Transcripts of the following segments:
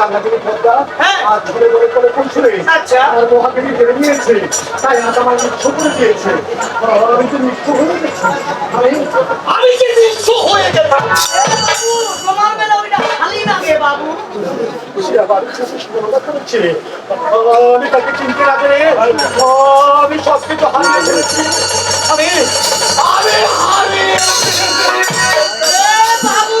টাকা থেকে হ্যাঁ। আর ধরে ধরে করে পৌঁছলে আচ্ছা। আমার মহাদেবী কেড়ে নিয়েছে। তাই আজ আমার মৃত্যু করে দিয়েছে। আমি তো মৃত্যু হয়ে গেছি। আমি যে হয়ে গেলাম? তোমার বেলা ওইটা খালি না গে বাবু। সে আবার করেছে। আমি তাকে চিনতে না পেরে আমি সব কিছু হারিয়ে ফেলেছি। আমি আমি হারিয়ে বাবু!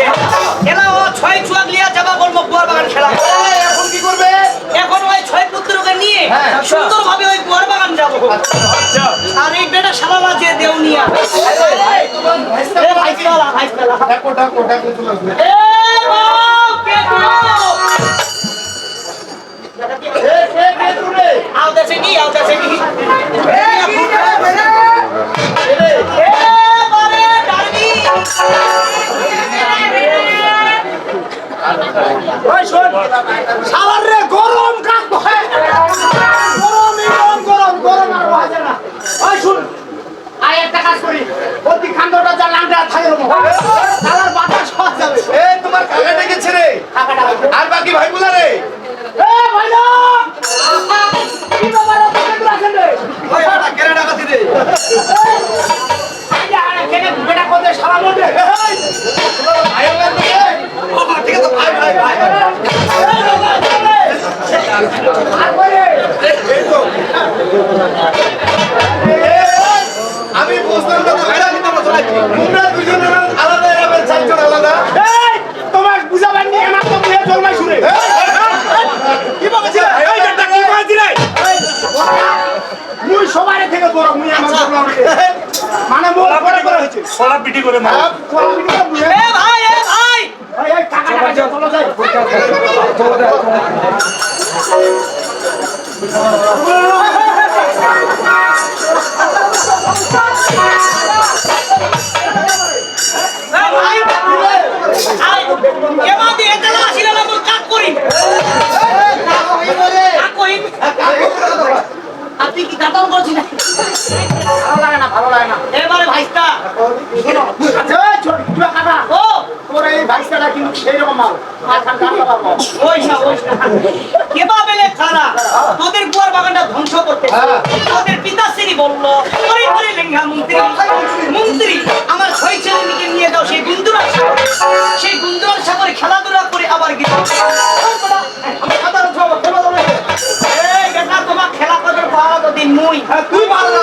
করছে এলা ও ছয় চুয়াক লিয়া যাবা বলব কুয়ার বাগান খেলা। এখন কি করবে? এখন ওই ছয় পুত্রকে নিয়ে সুন্দর ভাবে ওই কুয়ার বাগান যাব। আর এই বেটা সালালা যে দেউনিয়া এ বাপ কে তুলো আও দেশে কি? রে গরম কাক গরম গরম গরম গরম আর বাজে না ওই শুন আয় একটা কাজ করি প্রতি খান্ডটা যা লাংটা থাকে রকম বাতাস খাওয়া যাবে এ তোমার কাকা ডেকেছে রে আর বাকি ভাইগুলা রে এ ভাইরা কি ব্যাপার আছে আছেন রে ওই একটা কেনা ডাকাতি রে আইয়া কেনে বেটা কোতে শালা মন্ডে এই আয়ো গান দিকে ও মা ঠিক আছে ভাই আর আমি বুঝতাম না ভাইরা আমরা চলাইছি তোমরা দুজন আলাদা এরাবেন চারজন আলাদা তোমার বুঝাবার নিয়ে আমার তো মুহে জলমাই শুনে কি বলছিস এই বেটা কি কইছিস রে মুই সবারে থেকে বড় মুই আমার মানে মোর করে হয়েছে সলা পিটি করে মার কোলা এ ভাই এ ভাই এই এই টাকা টাকা চলো যাই এ ভাই আই কেমা দিয়ে চলা আসিলা না মোর কাক করি কাক করি আপনি কি দাদন করছি ভালো লাগে না ভালো লাগে না। এবারে ভাইস্তা শোনো এই ছোট তুই কাকা ও তোর এই ভাইসটা কিন্তু সেই রকম মাল বেলে খারা তোদের কুয়ার বাগানটা ধ্বংস করতে তোদের পিতাশ্রী বলল লেঙ্গা মন্ত্রী মন্ত্রী? আমার ছয় ছেলেকে নিয়ে যাও সেই গুন্দুরার সাগরে। সেই গুন্দুরার সাগরে খেলাধুলা করে আবার বেটা তোমার খেলা করার পাওয়া দিন মুই। তুই ভালো না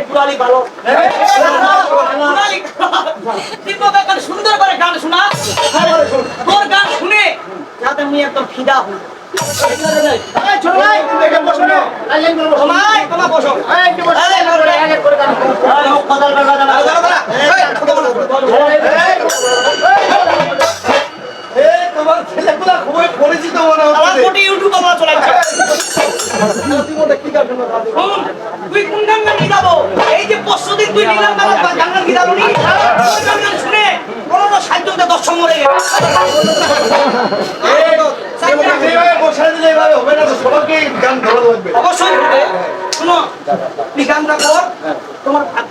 পুরালি ভালো সুন্দর করে গান শোনা তোর গান শুনে যাতে মুই একদম ফিদা হই ছোট ভাই তোমায় তোমা বসো ছেলেগুলা খুবই পরিচিত মনে আমার কোটি ইউটিউব আমরা চলাইছে তুই কোন গান গান গাবো এই যে পরশুদিন তুই নীলাম গান গান গাবো নি? গান গান শুনে ষাট জনকে দর্শন মরে গেছে অবশ্যই শুনো তুই গানটা কর তোমার ভাগ্য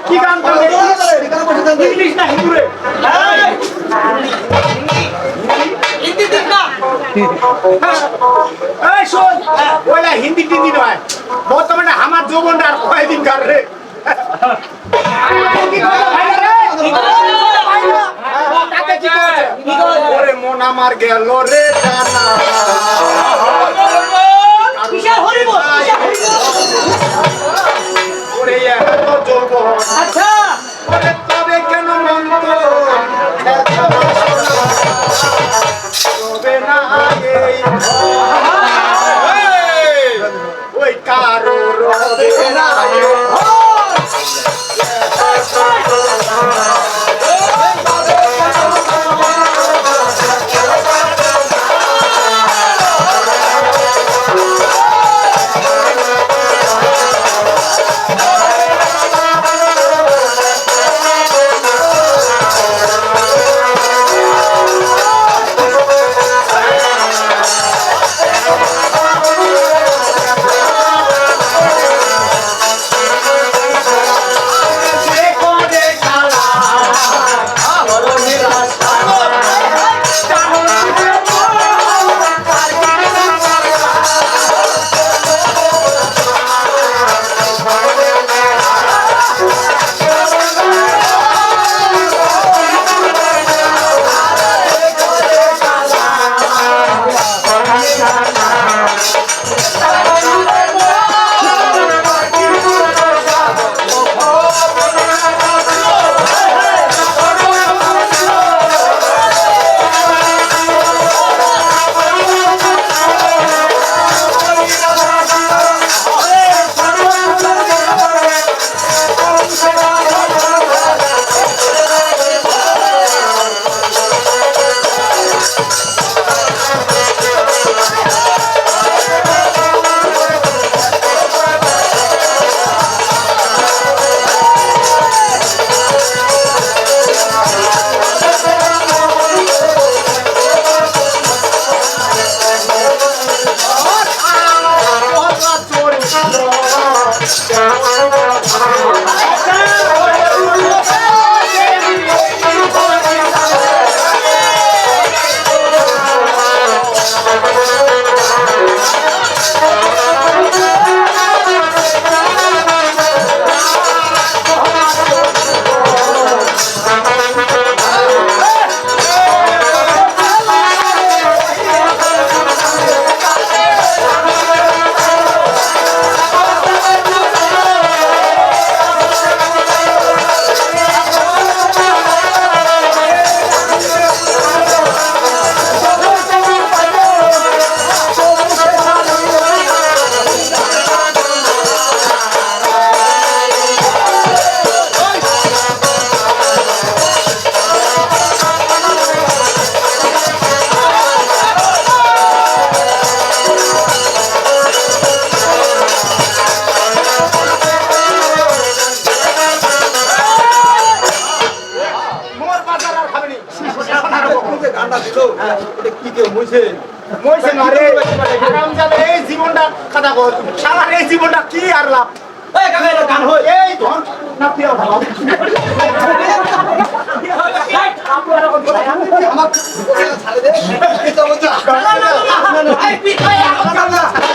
কি হিন্দু দিন না টিন্দি নয় বর্তমানে আমার যৌবনটা আর কয়দিন কার রে? ওরে মন আমার গেল রে জানা আচ্ছা ওরে তবে কেন মন এত তবে না গানটা দিল এটা কি কেউ মুছে মুছে না রে। হারামজাদা, এই জীবনটা কথা কর। সারা এই জীবনটা কি আর লাভ? এই কাকা এটা গান হয় এই ধন না পিয়া ভালো। পিঠা আমার গানা তুই এখন তুই না যে বাসিরা। এই যে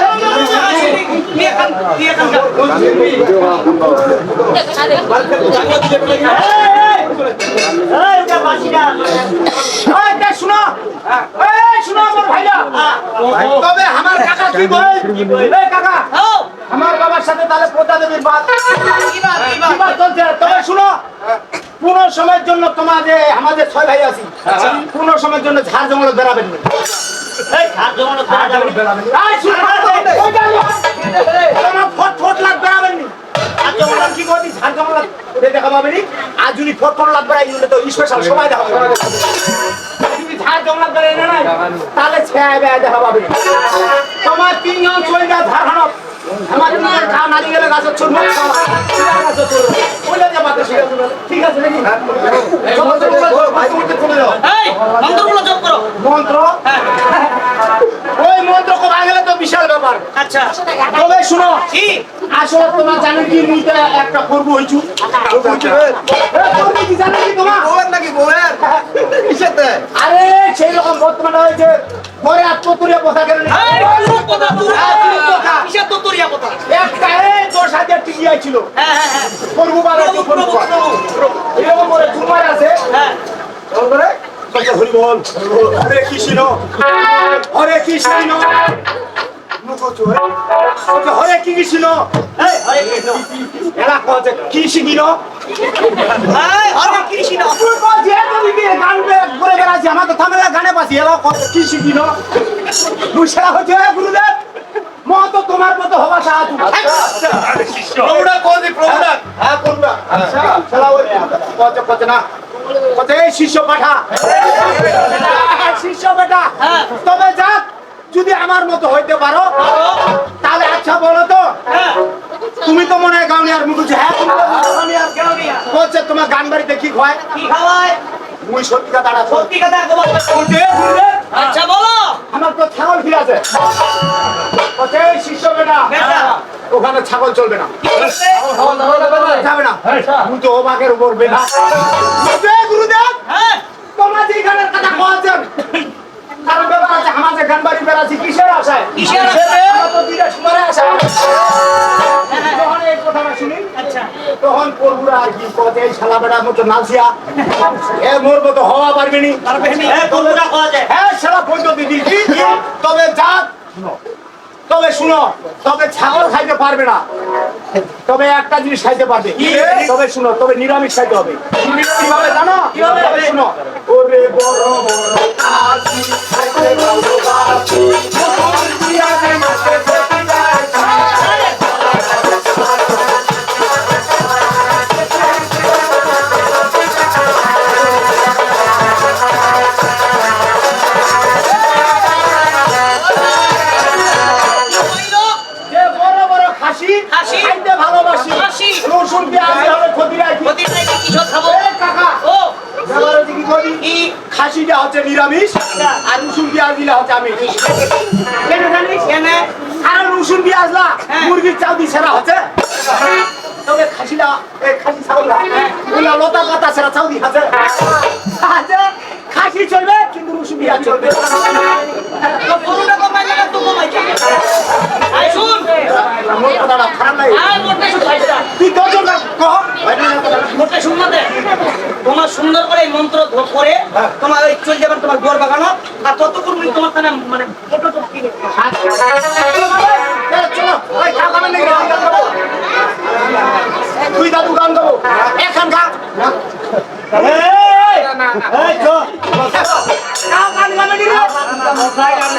শুনো। শুনো আমার বাবার সাথে তাহলে প্রজা দেবীর তবে শুনো কোন সময়ের জন্য তোমাদের আমাদের ছয় ভাই আছি কোন সময়ের জন্য ঝাড় জঙ্গলে বেড়াবেন না যাবে না। বেড়াবেন তোমার ফট ফট লাগ বেড়াবেন নি। আর কি করবি? ঝাড় জঙ্গল ওটা দেখা পাবে নি? যদি ঝাড় বেড়াই না তাহলে। তোমার তিনজন চলে যা ধারণ আমার গেলে গাছের ছোট গাছের ছুট ঠিক আছে নাকি? করো মন্ত্র? হ্যাঁ। ওই মন্ত্র তো বিশাল ব্যাপার। আচ্ছা। তবে শুনো কি? আসলে তোমার জানো কি মুইতে একটা করব হইছু। কি জানো কি তোমার? বউয়ের নাকি বউয়ের? কিসেতে? আরে সেই রকম বর্তমানে হয়েছে পরে আত্মতুরিয়া কথা কথা কিসের তো কথা একটা এই দশ হাজার টিকি আইছিল। হ্যাঁ হ্যাঁ হ্যাঁ। করব প্রভু এরকম করে ঝুমার আছে। হ্যাঁ। তারপরে হরি হরে কৃষ্ণ হরে কৃষ্ণ। হরে কি কৃষ্ণ। এই হরে কৃষ্ণ। এরা কছে কি হরে কৃষ্ণ। তুই কছে তুমি কি গান করে বেড়াচ্ছি আমার তো থামেলা গানে পাচ্ছি এরা কছে কি শিখিল হচ্ছে গুরুদেব। মত তোমার মতো হওয়া সাহায্য হ্যাঁ আচ্ছা শিষ্য পাঠা। শিষ্য বেটা। হ্যাঁ। তবে যাক যদি আমার মতো হইতে পারো তাহলে আচ্ছা বলো তো। হ্যাঁ। তুমি তো মনে হয় গাউনিয়ার মুখ হ্যাঁ বলছে তোমার গান বাড়িতে কি খোয়ায় কি খাওয়ায়? মুই সত্যি কথা সত্যি কথা আচ্ছা বলো। আমার তো ছাগল ফিরে আছে। শিষ্য বেটা। ওখানে ছাগল চলবে না? যাবে না। তো উপর গুরুদেব! হ্যাঁ। তোমার যে গানের কথা বলছেন কারণ ব্যাপার আছে আমার গান বাড়ি বেড়াচ্ছি কিসের আশায়? কিসের আশায়? আমার সুমারে আশা যখন এই কথাটা শুনি আচ্ছা। তখন আর কি কতে এই শালা বেটার মতো নাচিয়া এ মোর মতো হওয়া পারবে নি। হ্যাঁ যায়। হ্যাঁ শালা তবে যাক তবে শুনো তবে ছাগল খাইতে পারবে না। তবে একটা জিনিস খাইতে পারবে। তবে শুনো তবে নিরামিষ খাইতে হবে। কীভাবে জানো? কীভাবে? শুনো। ওরে বড় বড় খাসিটা হচ্ছে নিরামিষ আর রসুন পেঁয়াজ দিলে হচ্ছে আমি কেন জানিস? কেন? কারণ রসুন পেঁয়াজ না হ্যাঁ। মুরগির চাউদি সেরা হচ্ছে। তবে খাসিটা এই খাসি ছাগল ওগুলা লতা পাতা সেরা চাউদি আছে আছে খাসি চলবে কিন্তু রসুন পেঁয়াজ চলবে। তোমার সুন্দর করে এই মন্ত্র করে তোমার ওই চল। যাবেন তোমার গোয়ার বাগানো আর ততক্ষণ তোমার মানে ফটো চলো। তুই দাদু গান গাবো।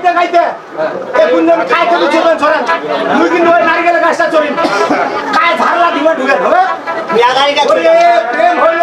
গাইতে খাইতে। এ গুঞ্জন খাইতে তো চলবেন ছড়েন মুই কিন্তু ওই নারিকেল গাছটা চলিন খায় ধারলা দিবে ঢুকে হবে প্রেম হইল।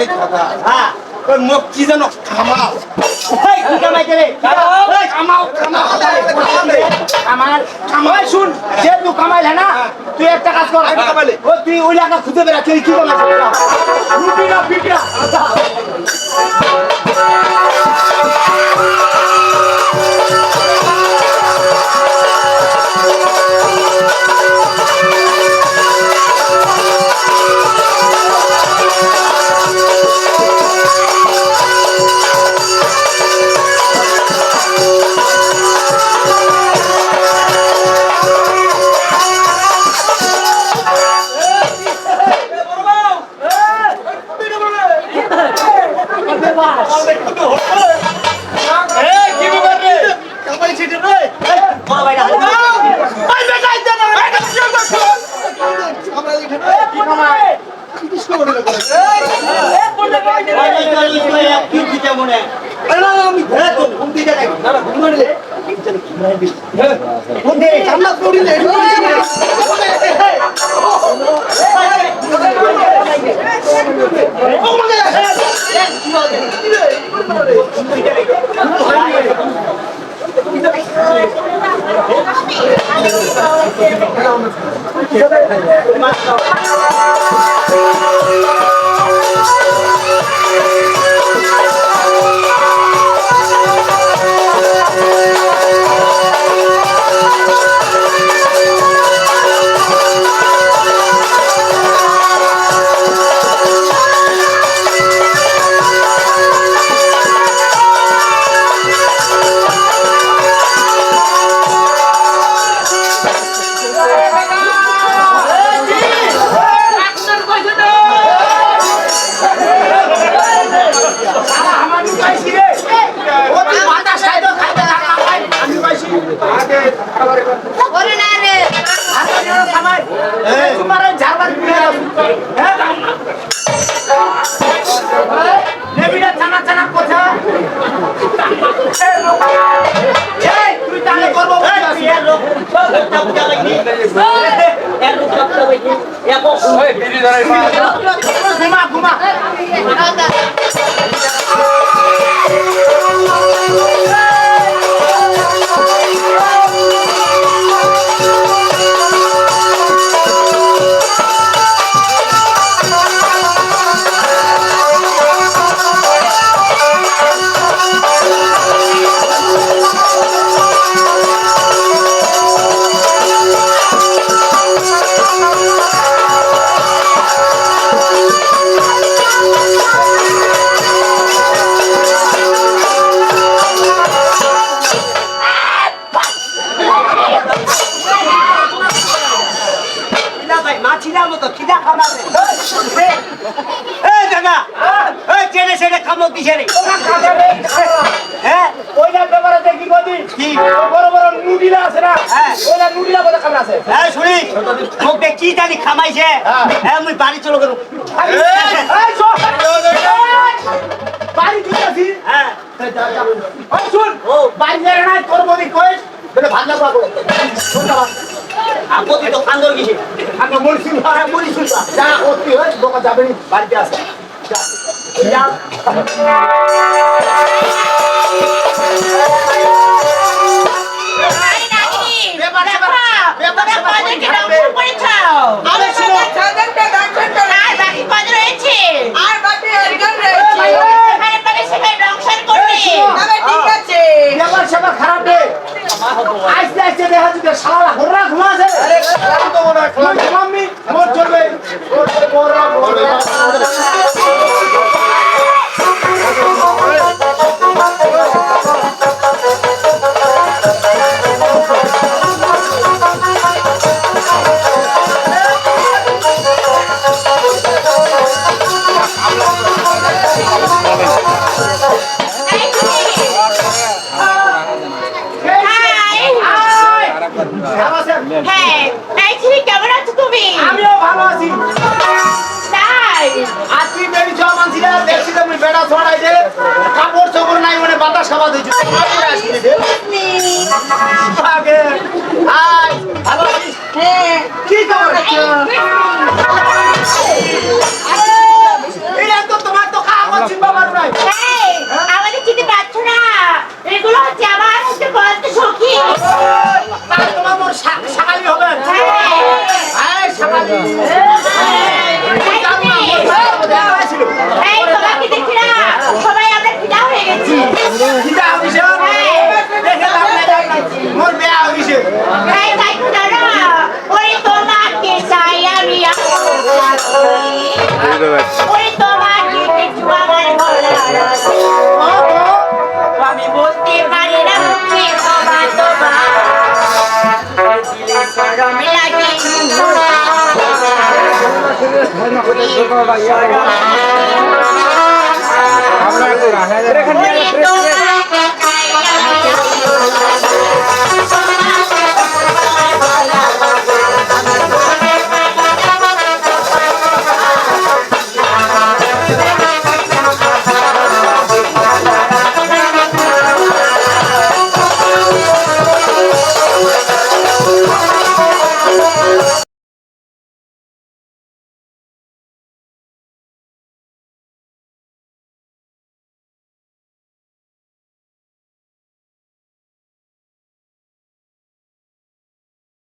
এই দাদা হ্যাঁ ওই মুখ কি জানো খামাও এই কি কামাই রে? এই খামাও খামাও কামাল। কামাল শুন যে তুই কামাইলে না তুই একটা কাজ কর। কামাইলে? ও তুই ওই লাগা খুঁজে বেড়া তুই কি কামাইছিস? রুটি না পিঠা। আমি হ্যাঁ ওইটার ব্যাপারে দেখি কদি কি? বড় বড় নুডিলা আছে না? হ্যাঁ। ওইটা নুডিলা বলে খাবার আছে? এই শুনি। মুখে কি জানি খামাইছে? হ্যাঁ। বাড়ি চলো বাড়ি চলে আসি। হ্যাঁ। শুন বাড়ি না তোর বদি কইস তাহলে লাগবা করে আপত্তি তো খান্দর কিসে? আমি মরছি ভাড়া যা করতে হয় দোকান যাবে বাড়িতে আসে। আস্তে আস্তে দেখা যাচ্ছে শালা ঘোরা আরে তো মনে হয় খেলাম ঘুমামি মোর চলবে। ওর বড় বড় তোমার